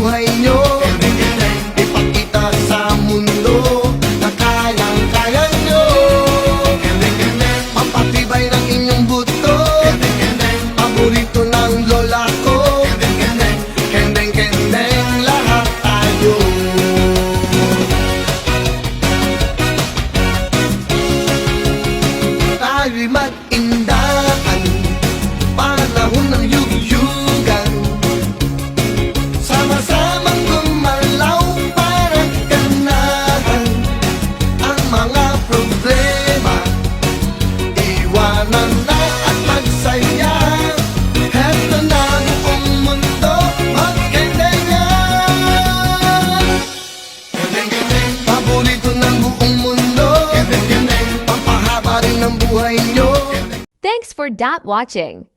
buhay nyo. Ipakita sa mundo na kayang-kaya nyo. Papatibay ng inyong buto. Paborito ng lola ko. Kendeng-kendeng lahat tayo. Tayo'y mag-indaan Panahon ng yugo. Thanks for dot watching.